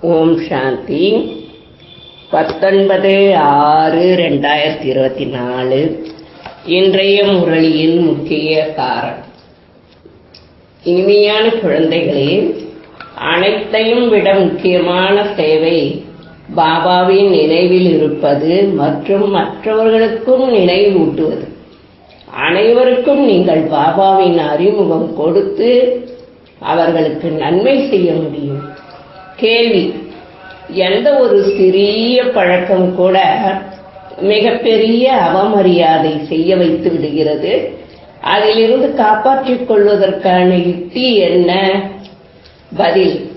ஓம் சாந்தி. பத்தொன்பது ஆறு ரெண்டாயிரத்தி இருபத்தி நாலு இன்றைய முரளியின் முக்கிய காரணம். இனிமையான குழந்தைகளே அனைத்தையும் விட முக்கியமான சேவை பாபாவின் நினைவில் இருப்பது மற்றும் மற்றவர்களுக்கும் நினைவூட்டுவது அனைவருக்கும் நீங்கள் பாபாவின் அறிமுகம் கொடுத்து அவர்களுக்கு நன்மை செய்ய முடியும். கேள்வி. எந்த ஒரு சிறிய பழக்கம் கூட மிகப்பெரிய அவமரியாதை செய்ய வைத்து விடுகிறது. அதிலிருந்து காப்பாற்றிக் கொள்வதற்கான யுக்தி என்ன? பதில்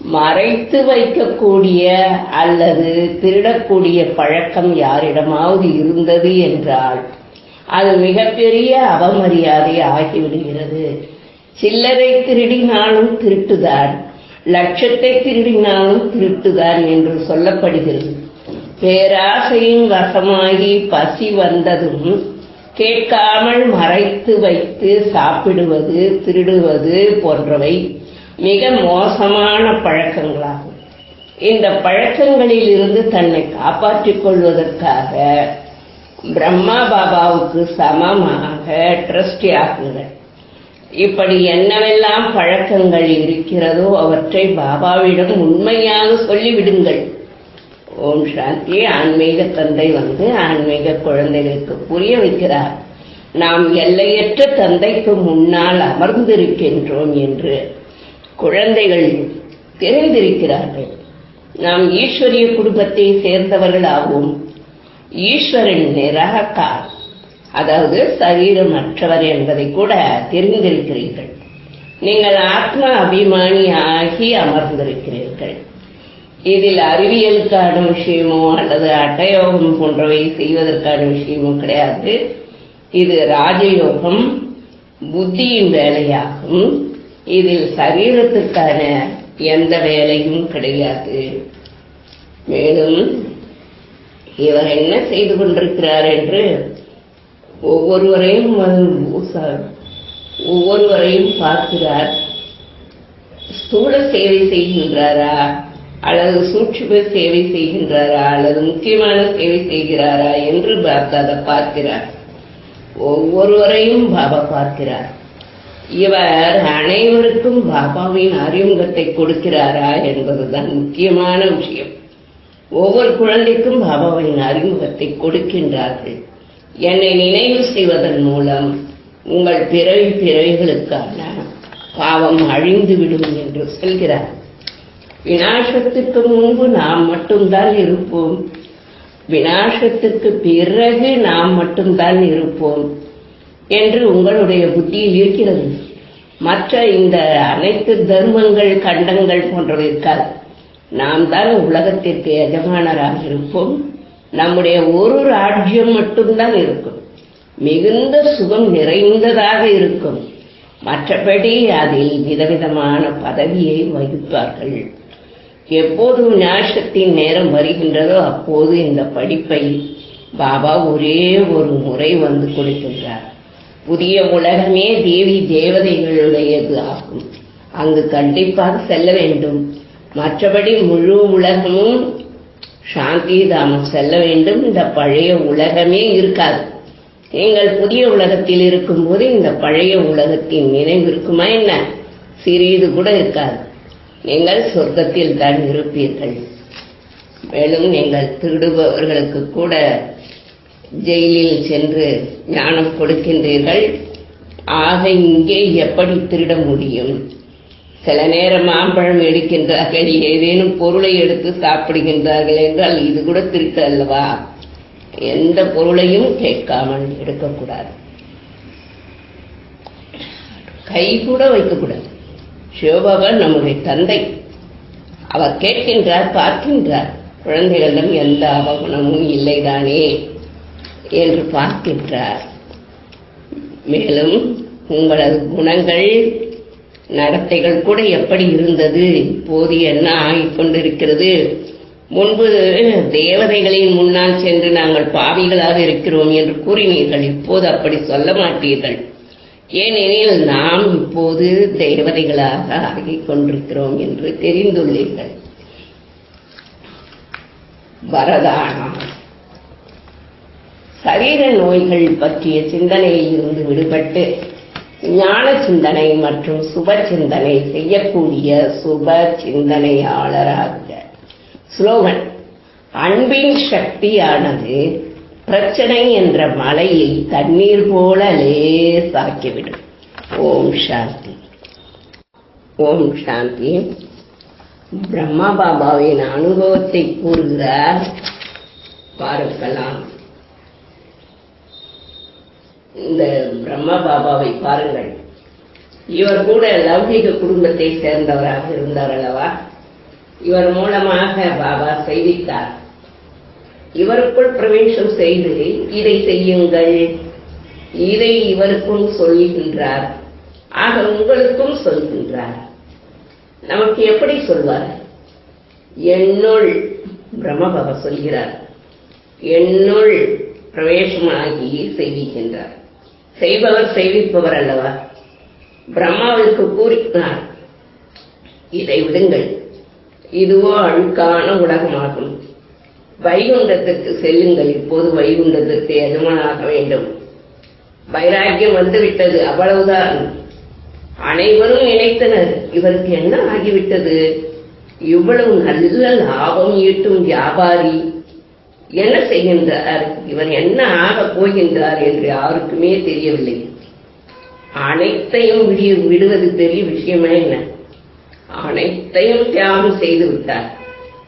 மறைத்து வைக்கக்கூடிய அல்லது திருடக்கூடிய பழக்கம் யாரிடமாவது இருந்தது என்றால் அது மிகப்பெரிய அவமரியாதை ஆகிவிடுகிறது. சில்லறை திருடினாலும் திருட்டுதான். லட்சத்தை திருடினாலும் திருட்டுதான் என்று சொல்லப்படுகிறது. பேராசையின் வசமாகி பசி வந்ததும் கேட்காமல் மறைத்து வைத்து சாப்பிடுவது திருடுவது போன்றவை மிக மோசமான பழக்கங்களாகும். இந்த பழக்கங்களில் இருந்து தன்னை காப்பாற்றிக் கொள்வதற்காக பிரம்மா பாபாவுக்கு சமமாக ட்ரஸ்டி ஆகுங்கள் இப்படி என்னவெல்லாம் பழக்கங்கள் இருக்கிறதோ அவற்றை பாபாவிடம் உண்மையாக சொல்லிவிடுங்கள். ஓம் சாந்தி. ஆன்மீக தந்தை வந்து ஆன்மீக குழந்தைகளுக்கு புரிய வைக்கிறார். நாம் எல்லையற்ற தந்தைக்கு முன்னால் அமர்ந்திருக்கின்றோம் என்று குழந்தைகள் தெரிந்திருக்கிறார்கள். நாம் ஈஸ்வரிய குடும்பத்தை சேர்ந்தவர்கள் ஆகும் ஈஸ்வரன் நிராகார். அதாவது சரீரமற்றவர் என்பதை கூட தெரிந்திருக்கிறீர்கள். நீங்கள் ஆத்ம அபிமானி ஆகி அமர்ந்திருக்கிறீர்கள். இதில் அறிவியலுக்கான விஷயமோ அல்லது அட்டயோகம் போன்றவை செய்வதற்கான விஷயமோ கிடையாது. இது ராஜயோகம் புத்தியின் வேலையாகும். இதில் சரீரத்துக்கான எந்த வேலையும் கிடையாது. மேலும் இவர் என்ன செய்து கொண்டிருக்கிறார் என்று ஒவ்வொருவரையும் ஒவ்வொருவரையும் பார்க்கிறார். ஸ்தூல சேவை செய்கின்றாரா? அல்லது சூட்சும சேவை செய்கின்றாரா? அல்லது முக்கியமான சேவை செய்கிறாரா என்று அதை பார்க்கிறார். ஒவ்வொருவரையும் பாபா பார்க்கிறார். இவர் அனைவருக்கும் பாபாவின் அறிமுகத்தை கொடுக்கிறாரா என்பதுதான் முக்கியமான விஷயம். ஒவ்வொரு குழந்தைக்கும் பாபாவின் அறிமுகத்தை கொடுக்கின்றார்கள். என்னை நினைவு செய்வதன் மூலம் உங்கள் பிறவி பிறவிகளுக்கான பாவம் அழிந்து விடும் என்று சொல்கிறார். வினாசத்துக்கு முன்பு நாம் மட்டும்தான் இருப்போம். வினாசத்துக்கு பிறகு நாம் மட்டும்தான் இருப்போம் என்று உங்களுடைய புத்தியில் இருக்கிறது. மற்ற இந்த அனைத்து தர்மங்கள் கண்டங்கள் போன்றவை இருக்காது. நாம் தான் உலகத்திற்கு எஜமானராக இருப்போம். நம்முடைய ஒரு ராஜ்யம் மட்டும்தான் இருக்கும். மிகுந்த சுகம் நிறைந்ததாக இருக்கும். மற்றபடி அதில் விதவிதமான பதவியை வகிப்பார்கள். எப்போது நாசத்தின் நேரம் வருகின்றதோ அப்போது இந்த படிப்பை பாபா ஒரே ஒரு முறை வந்து கொடுக்கின்றார். புதிய உலகமே தேவி தேவதைகளுடையது ஆகும். அங்கு கண்டிப்பாக செல்ல வேண்டும். மற்றபடி முழு உலகமும் சாந்தி தாமம் செல்ல வேண்டும். இந்த பழைய உலகமே இருக்காது. நீங்கள் புதிய உலகத்தில் இருக்கும்போது இந்த பழைய உலகத்தின் நினைவு இருக்குமா என்ன? சிறிது கூட இருக்காது. நீங்கள் சொர்க்கத்தில் தான் இருப்பீர்கள். மேலும் நீங்கள் திருடுபவர்களுக்கு கூட ஜெயிலில் சென்று ஞானம் கொடுக்கின்றீர்கள். ஆக இங்கே எப்படி திருட முடியும்? சில நேரம் மாம்பழம் எடுக்கின்றார்கள் ஏதேனும் பொருளை எடுத்து சாப்பிடுகின்றார்கள் என்றால் இது கூட திருட்டு அல்லவா? எந்த பொருளையும் கேட்காமல் எடுக்கக்கூடாது. கை கூட வைக்கக்கூடாது. சிவபாபா நம்முடைய தந்தை. அவர் கேட்கின்றார் பார்க்கின்றார். குழந்தைகளிடம் எந்த அவகுணமும் இல்லைதானே என்று பார்க்கின்றார். மேலும் உங்களது குணங்கள் நடத்தைகள் கூட எப்படி இருந்தது? இப்போது என்ன ஆகிக்கொண்டிருக்கிறது? முன்பு தேவதைகளின் முன்னால் சென்று நாங்கள் பாவிகளாக இருக்கிறோம் என்று கூறினீர்கள். இப்போது அப்படி சொல்ல மாட்டீர்கள். ஏனெனில் நாம் இப்போது தேவதைகளாக ஆகிக் கொண்டிருக்கிறோம் என்று தெரிந்துள்ளீர்கள். வரதானம். சரீர நோய்கள் பற்றிய சிந்தனையில் இருந்து விடுபட்டு ஞான சிந்தனை மற்றும் சுப சிந்தனை செய்யக்கூடிய சுப சிந்தனையாளராக ஸ்லோகன் அன்பின் சக்தியானது பிரச்சனை என்ற மலையை தண்ணீர் போல லேசாக்கிவிடும். ஓம் சாந்தி. ஓம் சாந்தி. பிரம்மா பாபாவின் அனுபவத்தை கூறுகிறார். பார்க்கலாம். இந்த பிரம்மா பாபாவை பாருங்கள். இவர் கூட லௌகிக குடும்பத்தை சேர்ந்தவராக இருந்தார் அல்லவா? இவர் மூலமாக பாபா செய்தித்தார் இவருக்குள் பிரவேசம் செய்து இதை செய்யுங்கள். இதை இவருக்கும் சொல்கின்றார். ஆக உங்களுக்கும் சொல்கின்றார். நமக்கு எப்படி சொல்வார்? என்னுள் பிரம்மபாபா சொல்கிறார். என்னுள் பிரவேசமாகி செய்கின்றார். செய்பவர் செய்விப்பவர் அல்லவா? பிரம்மாவிற்கு கூறினார் இதை விடுங்கள். இதுவோ அழுக்கான உலகமாகும். வைகுண்டத்துக்கு செல்லுங்கள். இப்போது வைகுண்டத்திற்கு எஜமானாக வேண்டும். வைராக்கியம் வந்துவிட்டது. அவ்வளவுதான். அனைவரும் நினைத்தனர் இவருக்கு என்ன ஆகிவிட்டது? இவ்வளவு நல்ல லாபம் ஈட்டும் வியாபாரி என்ன செய்கின்றார்? இவர் என்ன ஆகப் போகின்றார் என்று யாருக்குமே தெரியவில்லை. அனைத்தையும் விடிய விடுவது பெரிய விஷயமே என்ன? அனைத்தையும் தியாகம் செய்து விட்டார்.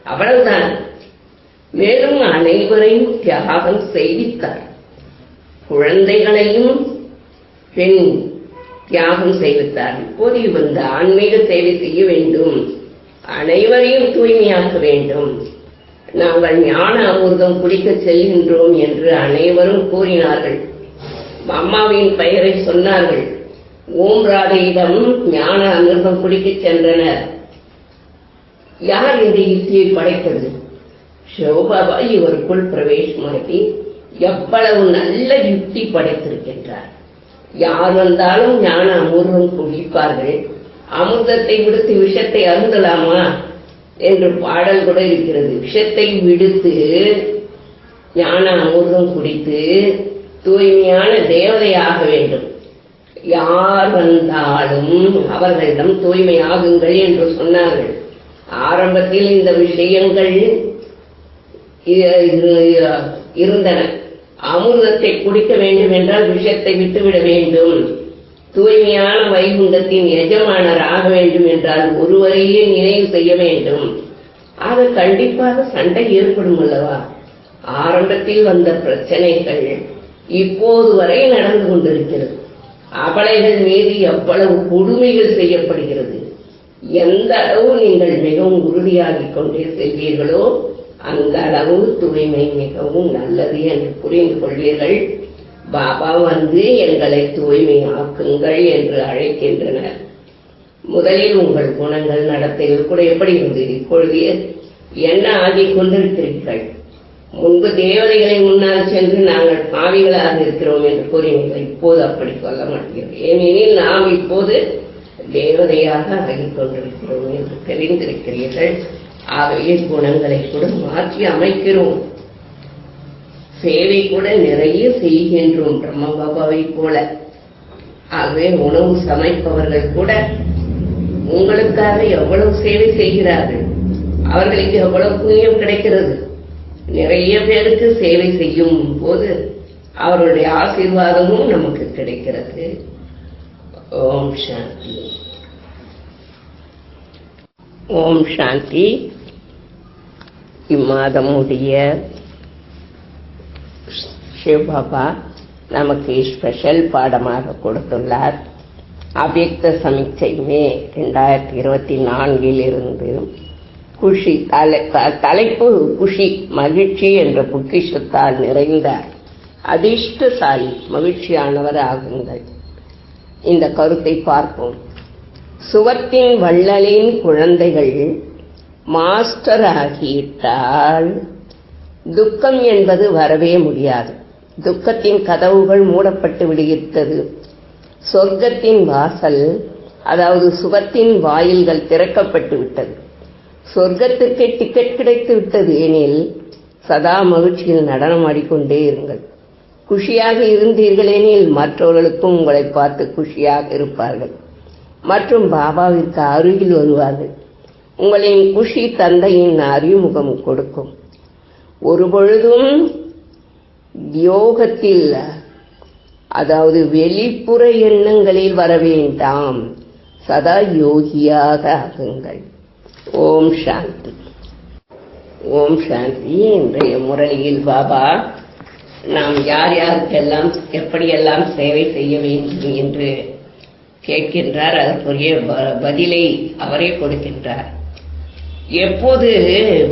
அவ்வளவுதான். மேலும் அனைவரையும் தியாகம் செய்வித்தார். குழந்தைகளையும் பெண் தியாகம் செய்வித்தார். இப்போது இவர் இந்த ஆன்மீக சேவை செய்ய வேண்டும். அனைவரையும் தூய்மையாக்க வேண்டும். நாங்கள் ஞான அமிர்தம் குடிக்க செல்கின்றோம் என்று அனைவரும் கூறினார்கள். அம்மாவின் பெயரை சொன்னார்கள். ஓம் ராதையிடம் ஞான அமிர்தம் குடிக்க சென்றனர். யார் இந்த யுக்தியை படைத்தது? சிவபாபா இவருக்குள் பிரவேசமாகி எவ்வளவு நல்ல யுக்தி படைத்திருக்கின்றார். யார் வந்தாலும் ஞான அமிர்தம் குடிப்பார்கள். அமிர்தத்தை விடுத்து விஷத்தை அருந்தலாமா? என்று பாடல் கூட இருக்கிறது. விஷத்தை விடுத்து ஞான அமிர்தம் குடித்து தூய்மையான தேவதையாக வேண்டும். யார் வந்தாலும் அவர்களிடம் தூய்மையாகுங்கள் என்று சொன்னார்கள். ஆரம்பத்தில் இந்த விஷயங்கள் இருந்தன. அமிர்தத்தை குடிக்க வேண்டும் என்றால் விஷத்தை விட்டுவிட வேண்டும். தூய்மையான வைகுண்டத்தின் எஜமானர் ஆக வேண்டும் என்றால் ஒருவரையே நினைவு செய்ய வேண்டும். ஆக கண்டிப்பாக சண்டை ஏற்படும் அல்லவா? ஆரம்பத்தில் வந்த பிரச்சனைகள் இப்போது வரை நடந்து கொண்டிருக்கிறது. அபலைகள் மீது எவ்வளவு கொடுமைகள் செய்யப்படுகிறது. எந்த அளவு நீங்கள் மிகவும் உறுதியாகிக் கொண்டே செல்வீர்களோ அந்த அளவு தூய்மை மிகவும் நல்லது என்று புரிந்து கொள்வீர்கள். பாபா வந்து எங்களை தூய்மையாக்குங்கள் என்று அழைக்கின்றனர். முதலில் உங்கள் குணங்கள் நடத்தைகள் கூட எப்படி இருந்தது இப்பொழுது என்ன ஆகி கொண்டிருக்கிறீர்கள்? முன்பு தேவதைகளை முன்னால் சென்று நாங்கள் பாவிகளாக இருக்கிறோம் என்று கூறினீர்கள். இப்போது அப்படி சொல்ல மாட்டீர்கள். ஏனெனில் நாம் இப்போது தேவதையாக ஆகிக் கொண்டிருக்கிறோம் என்று தெரிந்திருக்கிறீர்கள். ஆகவே குணங்களை கூட மாற்றி அமைக்கிறோம். சேவை கூட நிறைய செய்கின்றோம் பிரம்ம பாபாவை போல. ஆகவே உணவு சமைப்பவர்கள் கூட உங்களுக்காக எவ்வளவு சேவை செய்கிறார்கள் அவர்களுக்கு எவ்வளவு புண்ணியம் கிடைக்கிறது நிறைய பேருக்கு சேவை செய்யும் போது அவருடைய ஆசீர்வாதமும் நமக்கு கிடைக்கிறது. ஓம் சாந்தி. ஓம் சாந்தி. இம்மாதமுடைய சிவபாபா நமக்கு ஸ்பெஷல் பாடமாக கொடுத்துள்ளார். அவ்யக்த சமீட்சை மே ரெண்டாயிரத்தி இருபத்தி நான்கில் இருந்து குஷி தலை தலைப்பு குஷி மகிழ்ச்சி என்ற பொக்கிஷத்தால் நிறைந்த அதிர்ஷ்டசாலி மகிழ்ச்சியானவர் ஆகுங்கள். இந்த கருத்தை பார்ப்போம். சுவத்தின் வள்ளலின் குழந்தைகள் மாஸ்டர் ஆகிவிட்டால் துக்கம் என்பது வரவே முடியாது. துக்கத்தின் கதவுகள் மூடப்பட்டு விடுகிறது சொர்க்கத்தின் வாசல் அதாவது சுகத்தின் வாயில்கள் திறக்கப்பட்டு விட்டது. சொர்க்கத்துக்கு டிக்கெட் கிடைத்து விட்டது எனில் சதா மகிழ்ச்சியில் நடனமாடிக்கொண்டே இருங்கள். குஷியாக இருந்தீர்களெனில் மற்றவர்களுக்கும் உங்களை பார்த்து குஷியாக இருப்பார்கள். மற்றும் பாபாவிற்கு அருகில் வருவார்கள். உங்களின் குஷி தந்தையின் அறிமுகம் கொடுக்கும். ஒருபொழுதும் யோகத்தில் அதாவது வெளிப்புற எண்ணங்களில் வர வேண்டாம். சதா யோகியாக ஆகுங்கள். ஓம் சாந்தி. ஓம் சாந்தி இன்றைய முரளியில் பாபா நாம் யார் யாருக்கெல்லாம் எப்படியெல்லாம் சேவை செய்ய வேண்டும் என்று கேட்கின்றார் அதற்குரிய பதிலை அவரே கொடுக்கின்றார். எப்போது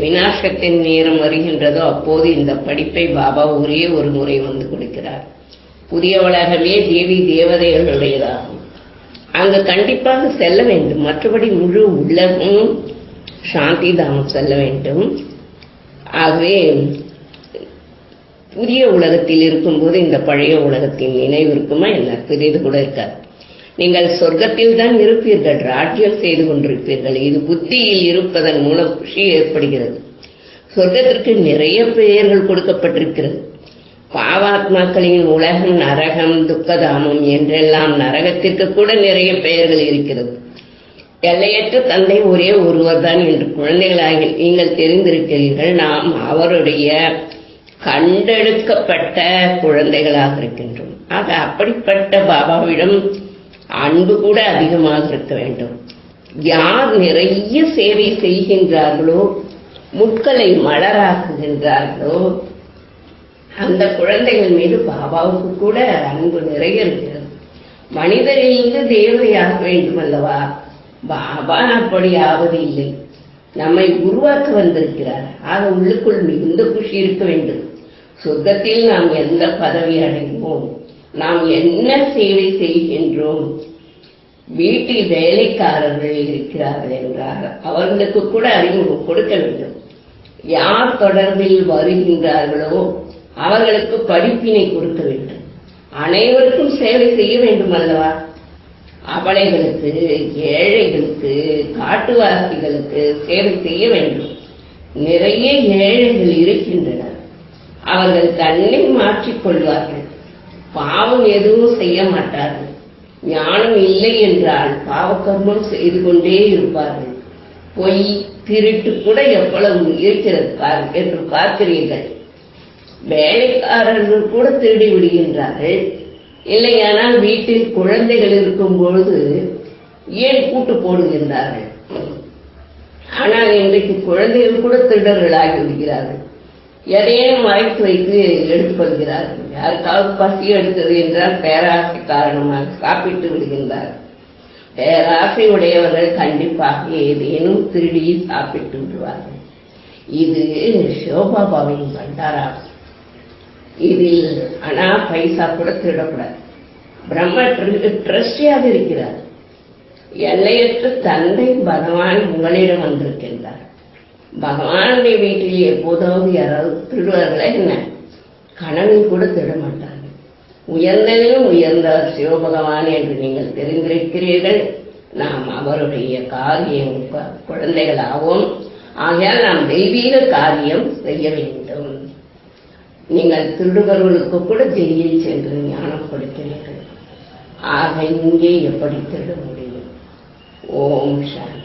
விநாசத்தின் நேரம் வருகின்றதோ அப்போது இந்த படிப்பை பாபா ஒரே ஒரு முறை வந்து கொடுக்கிறார். புதிய உலகமே தேவி தேவதைகளுடையதாகும். அங்கு கண்டிப்பாக செல்ல வேண்டும். மற்றபடி முழு உலகமும் சாந்தி தாமம் செல்ல வேண்டும். ஆகவே புதிய உலகத்தில் இருக்கும்போது இந்த பழைய உலகத்தின் நினைவு இருக்குமா? என்ன? சிறிது கூட இருக்காது. நீங்கள் சொர்க்கத்தில் தான் இருப்பீர்கள் ராஜ்யம் செய்து கொண்டிருப்பீர்கள். இது புத்தியில் இருப்பதன் மூலம் குஷி ஏற்படுகிறது. சொர்க்கத்திற்கு நிறைய பெயர்கள் கொடுக்கப்பட்டிருக்கிறது. பாவாத்மாக்களின் உலகம் நரகம் துக்கதாமம் என்றெல்லாம் நரகத்திற்கு கூட நிறைய பெயர்கள் இருக்கிறது. எல்லையற்ற தந்தை ஒரே ஒருவர் தான் என்று குழந்தைகளாக நீங்கள் தெரிந்திருக்கிறீர்கள். நாம் அவருடைய கண்டெடுக்கப்பட்ட குழந்தைகளாக இருக்கின்றோம். ஆக அப்படிப்பட்ட பாபாவிடம் அன்பு கூட அதிகமாக இருக்க வேண்டும். யார் நிறைய சேவை செய்கின்றார்களோ முட்களை மலராக்குகின்றார்களோ அந்த குழந்தைகள் மீது பாபாவுக்கு கூட அன்பு நிறைய இருக்கிறது. மனிதரிலிருந்து தேவதையாக வேண்டும் அல்லவா? பாபா அப்படி ஆவது இல்லை. நம்மை உருவாக்க வந்திருக்கிறார். ஆக உள்ளுக்குள் மிகுந்த குஷி இருக்க வேண்டும். சொர்க்கத்தில் நாம் எந்த பதவி அடைவோம்? நாம் என்ன சேவை செய்கின்றோம்? வீட்டில் வேலைக்காரர்கள் இருக்கிறார்கள் என்றார் அவர்களுக்கு கூட அறிமுகம் கொடுக்க வேண்டும். யார் தொடர்பில் வருகின்றார்களோ அவர்களுக்கு படிப்பினை கொடுக்க வேண்டும். அனைவருக்கும் சேவை செய்ய வேண்டும் அல்லவா? அவளைகளுக்கு ஏழைகளுக்கு காட்டுவாசிகளுக்கு சேவை செய்ய வேண்டும். நிறைய ஏழைகள் இருக்கின்றனர். அவர்கள் தன்னை மாற்றிக்கொள்வார்கள் பாவம் எதுவும் செய்ய மாட்டார்கள். ஞானம் இல்லை என்றால் பாவகர்மம் செய்து கொண்டே இருப்பார்கள். பொய் திருட்டு கூட எவ்வளவு இருக்கிறது பார்- என்று பார்க்கிறீர்கள். வேலைக்காரர்கள் கூட திருடி விடுகின்றார்கள். இல்லையானால் வீட்டில் குழந்தைகள் இருக்கும் பொழுது ஏன் கூட்டு போடுகின்றார்கள்? ஆனால் இன்றைக்கு குழந்தைகள் கூட திருடர்களாகி விடுகிறார்கள். எதையும் மறைத்து வைத்து எடுத்துக்கொள்கிறார். யாருக்காவது பசி எடுத்தது என்றால் பேராசை காரணமாக சாப்பிட்டு விடுகின்றார். பேராசை உடையவர்கள் கண்டிப்பாக ஏதேனும் திருடி சாப்பிட்டு விடுவார்கள். இது சிவபாபாவின் பண்டாராகும் இதில் ஆனால் பைசா கூட திருடக்கூடாது பிரம்ம ட்ரஸ்டியாக இருக்கிறார். எல்லையற்ற தந்தை பகவான் உங்களிடம் வந்திருக்கின்றார். பகவானுடைய வீட்டில் எப்போதாவது யாராவது திருடுவார்களா என்ன? கணவன் கூட திட மாட்டார்கள் உயர்ந்ததிலும் உயர்ந்தார் சிவபகவான் என்று நீங்கள் தெரிந்திருக்கிறீர்கள். நாம் அவருடைய காரியம் குழந்தைகளாகவும் ஆகையால் நாம் தெய்வீக காரியம் செய்ய வேண்டும். நீங்கள் திருடுபவர்களுக்கு கூட ஜெயிலில் சென்று ஞானம் கொடுக்கிறீர்கள். ஆக இங்கே எப்படி திருட முடியும்? ஓம் சாந்தி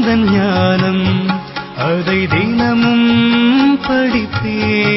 உந்தன் ஞானம். அதை தினமும் படிப்பேன்.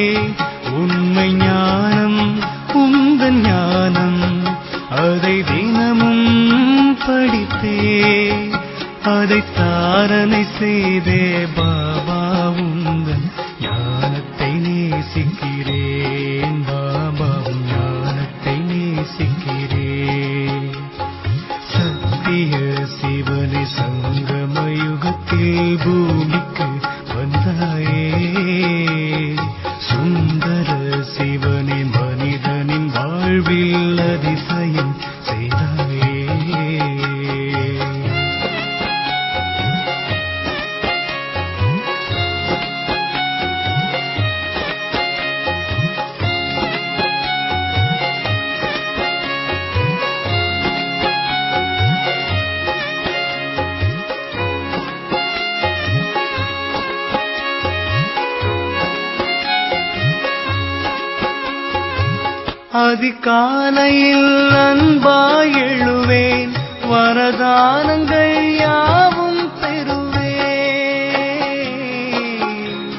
அதிகாலையில் அன்பாயெழுவேன். வரதானங்கள் யாவும் பெறுவேன்.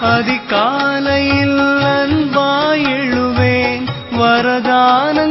அதிகாலையில் அன்பாயெழுவேன். வரதான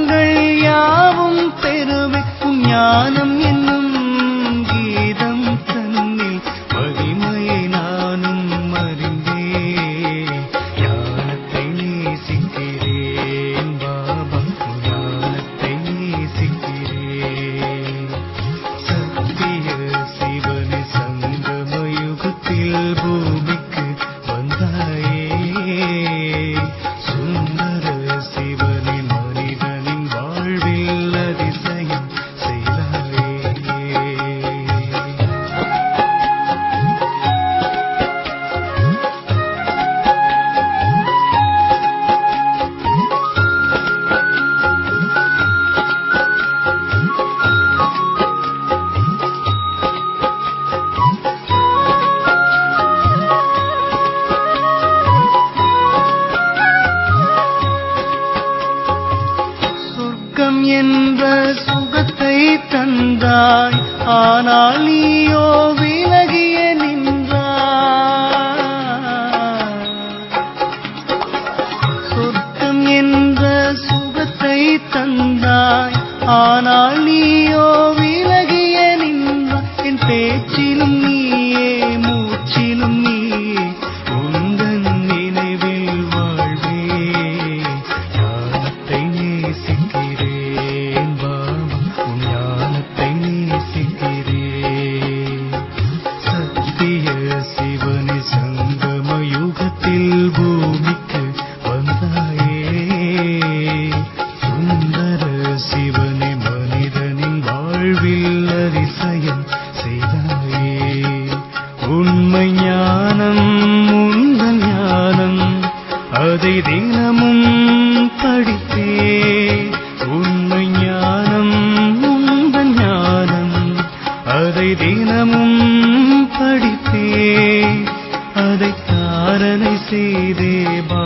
ஆனால் தினமும் படித்தே அதை தாரணை செய்தே பா